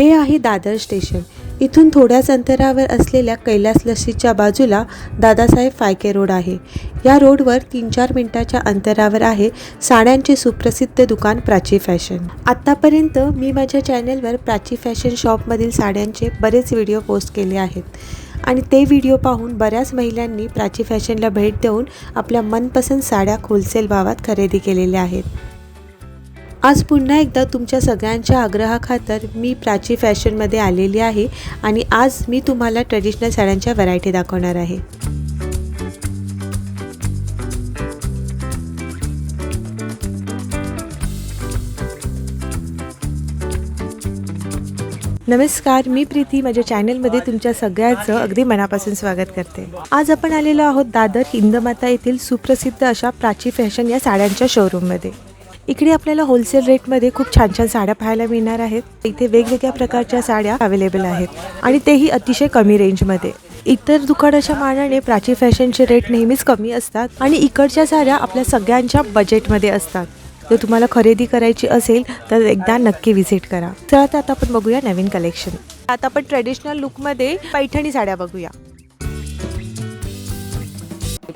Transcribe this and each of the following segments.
हे आहे दादर स्टेशन. इथून थोड्याच अंतरावर असलेल्या कैलास लस्सीच्या बाजूला दादासाहेब फायके रोड आहे. या रोडवर तीन चार मिनिटाच्या अंतरावर आहे साड्यांचे सुप्रसिद्ध दुकान प्राची फॅशन. आत्तापर्यंत मी माझ्या चॅनेलवर प्राची फॅशन शॉपमधील साड्यांचे बरेच व्हिडिओ पोस्ट केले आहेत. आणि ते व्हिडिओ पाहून बऱ्याच महिलांनी प्राची फॅशनला भेट देऊन आपल्या मनपसंत साड्या होलसेल भावात खरेदी केलेल्या आहेत. आज पुन्हा एकदा तुमच्या सगळ्यांच्या आग्रहाखातर मी प्राची फॅशनमध्ये आलेली आहे आणि आज मी तुम्हाला ट्रेडिशनल साड्यांच्या व्हरायटी दाखवणार आहे. नमस्कार मी प्रीती. माझ्या चॅनलमध्ये तुमच्या सगळ्यांचं अगदी मनापासून स्वागत करते. आज आपण आलेलो आहोत दादर हिंदमाता येथील सुप्रसिद्ध अशा प्राची फॅशन या साड्यांच्या शोरूममध्ये इकडे आपल्याला होलसेल रेटमध्ये खूप छान छान साड्या पाहायला मिळणार आहेत. इथे वेगवेगळ्या प्रकारच्या साड्या अवेलेबल आहेत आणि तेही अतिशय कमी रेंजमध्ये इतर दुकानाच्या मानाने प्राची फॅशनचे रेट नेहमीच कमी असतात आणि इकडच्या साड्या आपल्या सगळ्यांच्या बजेटमध्ये असतात. जर तुम्हाला खरेदी करायची असेल तर एकदा नक्की व्हिजिट करा. चला तर आता आपण बघूया नवीन कलेक्शन आता आपण ट्रेडिशनल लुकमध्ये पैठणी साड्या बघूया.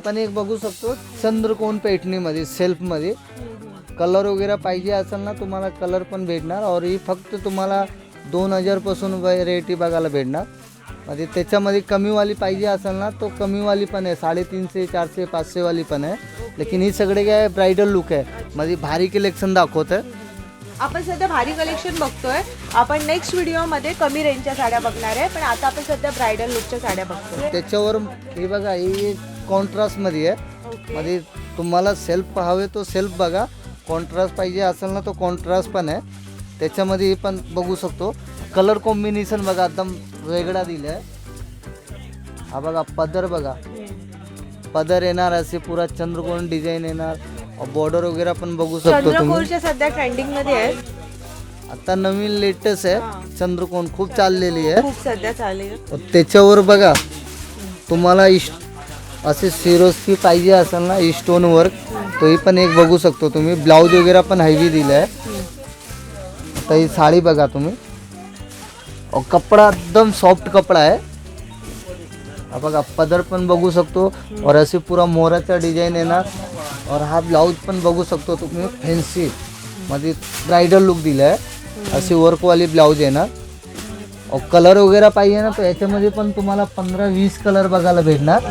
पण एक बघू शकतो चंद्रकोन पैठणीमध्ये सेल्फमध्ये कलर वगैरे पाहिजे असेल ना तुम्हाला कलर पण भेटणार. और ही फक्त तुम्हाला दोन हजारपासून व्हरायटी बघायला भेटणार. म्हणजे त्याच्यामध्ये कमीवाली पाहिजे असेल ना तो कमीवाली पण आहे. साडेतीनशे चारशे पाचशेवाली पण आहे. लेकिन ही सगळे काय ब्रायडल लुक आहे. म्हणजे भारी कलेक्शन दाखवत आहे आपण सध्या भारी कलेक्शन बघतोय. आपण नेक्स्ट व्हिडिओमध्ये कमी रेंजच्या साड्या बघणार आहे. पण आता आपण सध्या ब्रायडल लुकच्या साड्या बघतोय. त्याच्यावर हे बघा ही कॉन्ट्रास्टमध्ये आहे. म्हणजे तुम्हाला सेल्फ हवे तो सेल्फ बघा. कॉन्ट्रास्ट पाहिजे असेल ना तो कॉन्ट्रास्ट पण आहे. त्याच्यामध्ये पण बघू शकतो. कलर कॉम्बिनेशन बघा एकदम वेगळा दिलं आहे हा बघा पदर बघा. पदर येणार असे पुरा चंद्रकोन डिझाईन येणार. बॉर्डर वगैरे पण बघू शकतो तुम्ही. सध्या ट्रेंडिंगमध्ये आहे आता नवीन लेटेस्ट आहे. चंद्रकोन खूप चाललेली आहे. सध्या त्याच्यावर बघा तुम्हाला इश असे सिरोस्की पाहिजे असेल ना स्टोन वर्क तोही पण एक बघू शकतो तुम्ही. ब्लाऊज वगैरे पण हैवी दिलं आहे तर ही साडी बघा तुम्ही. कपडा एकदम सॉफ्ट कपडा आहे. बघा पदर पण बघू शकतो. और असे पुरा मोराचा डिझाईन येणार और हा ब्लाऊज पण बघू शकतो तुम्ही. फॅन्सी मध्ये ब्रायडल लुक दिला आहे अशी वर्कवाली ब्लाऊज येणार कलर वगैरे पाहिजे ना तर याच्यामध्ये पण तुम्हाला पंधरा वीस कलर बघायला भेटणार.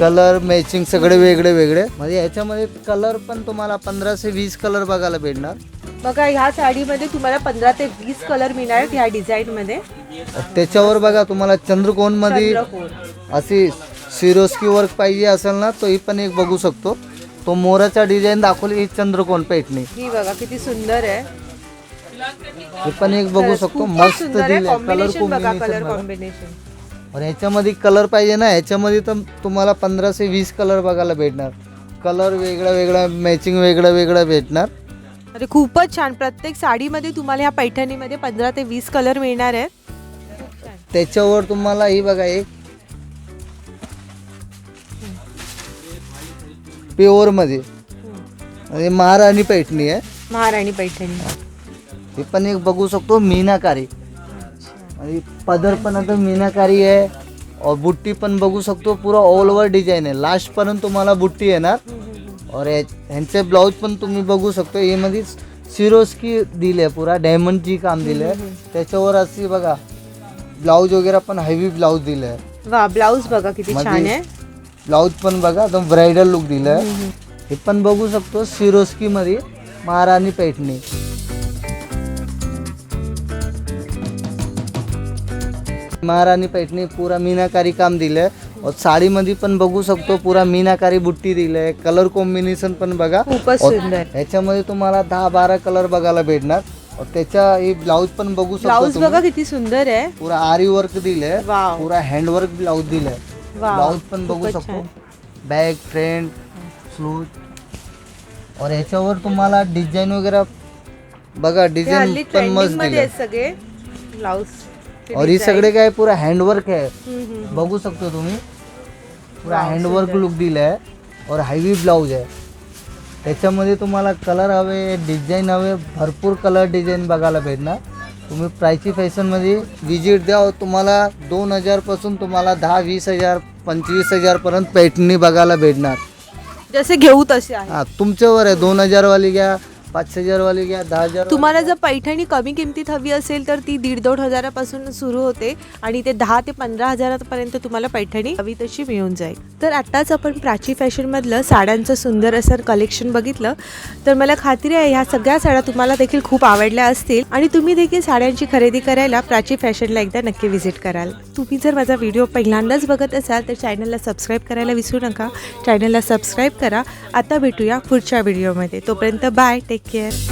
कलर मॅचिंग सगळे वेगळे वेगळे. म्हणजे याच्यामध्ये कलर पण तुम्हाला पंधराशे वीस कलर बघायला भेटणार. बघा ह्या साडीमध्ये तुम्हाला पंधरा ते वीस कलर मिळणार ह्या डिझाईन मध्ये. त्याच्यावर बघा तुम्हाला चंद्रकोन. मध्ये. अशी सिरोस्की वर्क पाहिजे असेल ना तो ही पण एक बघू शकतो. तो मोराचा डिझाईन दाखवली ही चंद्रकोन पैठणी ही बघा किती सुंदर आहे. हे पण एक बघू शकतो मस्त आहे दिले कलर कॉम्बिनेशन और ह्याच्यामध्ये कलर पाहिजे ना ह्याच्यामध्ये तर तुम्हाला पंधराशे वीस कलर बघायला भेटणार. कलर वेगळा वेगळा मॅचिंग वेगळं वेगळं भेटणार. अरे खूपच छान. प्रत्येक साडीमध्ये तुम्हाला ह्या पैठणीमध्ये पंधरा ते वीस कलर मिळणार आहेत. त्याच्यावर तुम्हाला ही बघा एक प्युअरमध्ये. म्हणजे महाराणी पैठणी आहे. महाराणी पैठणी. हे पण एक बघू शकतो मीनाकारी. आणि पदर पण आता मीनाकारी आहे. और बुट्टी पण बघू शकतो पुरा ऑल ओव्हर डिझाईन आहे. लास्ट पर्यंत तुम्हाला बुट्टी येणार. और ह्यांचे ब्लाऊज पण तुम्ही बघू शकतो. हे मध्ये सिरोस्की दिले पुरा डायमंडची काम दिले त्याच्यावर अशी बघा ब्लाऊज वगैरे पण हेवी ब्लाऊज दिले आहे वा ब्लाऊज बघा किती छानमध्ये आहे. ब्लाऊज पण बघा एकदम ब्रायडल लुक दिलाय. हे पण बघू शकतो सिरोस्की मध्ये महाराणी पैठणी. महाराणी पैठणी पुरा मीनाकारी काम दिलंय. और साडीमध्ये पण बघू शकतो पुरा मीनाकारी बुट्टी दिलंय. कलर कॉम्बिनेशन पण बघा. खूपच सुंदर. ह्याच्यामध्ये तुम्हाला दहा बारा कलर बघायला भेटणार. और त्याच्या ब्लाऊज पण बघू शकतो ब्लाऊज. बघा किती सुंदर आहे. पुरा आरी वर्क दिलंय. पुरा हँडवर्क ब्लाऊज दिलंय. ब्लाऊज पण बघू शकतो. बॅग फ्रंट स्लूज और ह्याच्यावर तुम्हाला डिझाईन वगैरे बघा डिझाईन पण मस्त दिले सगळे ब्लाऊज और ही सगळे काय पुरा हँडवर्क आहे. बघू शकतो तुम्ही. पुरा हँडवर्क. लुक दिलाय और हेवी ब्लाऊज आहे. त्याच्यामध्ये तुम्हाला कलर हवे डिझाईन हवे भरपूर कलर डिझाईन बघायला भेटणार. तुम्ही प्राची फॅशनमध्ये विजिट द्या तुम्हाला दोन हजारपासून तुम्हाला दहा वीस हजार पंचवीस हजारपर्यंत पैठणी बघायला भेटणार. जसे घेऊ तसे हां तुमच्यावर आहे. दोन हजारवाली घ्या पाच हजारवाली घ्या दहा हजार तुम्हाला जर पैठणी कमी किमतीत हवी असेल तर ती दीड दोन हजारापासून सुरू होते आणि ते दहा ते पंधरा हजारापर्यंत तुम्हाला पैठणी हवी तशी मिळून जाईल. तर आत्ताच आपण प्राची फॅशनमधलं साड्यांचं सुंदर असं कलेक्शन बघितलं. तर मला खात्री आहे ह्या सगळ्या साड्या तुम्हाला देखील खूप आवडल्या असतील आणि तुम्ही देखील साड्यांची खरेदी करायला प्राची फॅशनला एकदा नक्की व्हिजिट कराल. तुम्ही जर माझा व्हिडिओ पहिल्यांदाच बघत असाल तर चॅनलला सबस्क्राईब करायला विसरू नका. चॅनलला सबस्क्राईब करा. आता भेटूया पुढच्या व्हिडिओमध्ये. तोपर्यंत बाय टेक Take.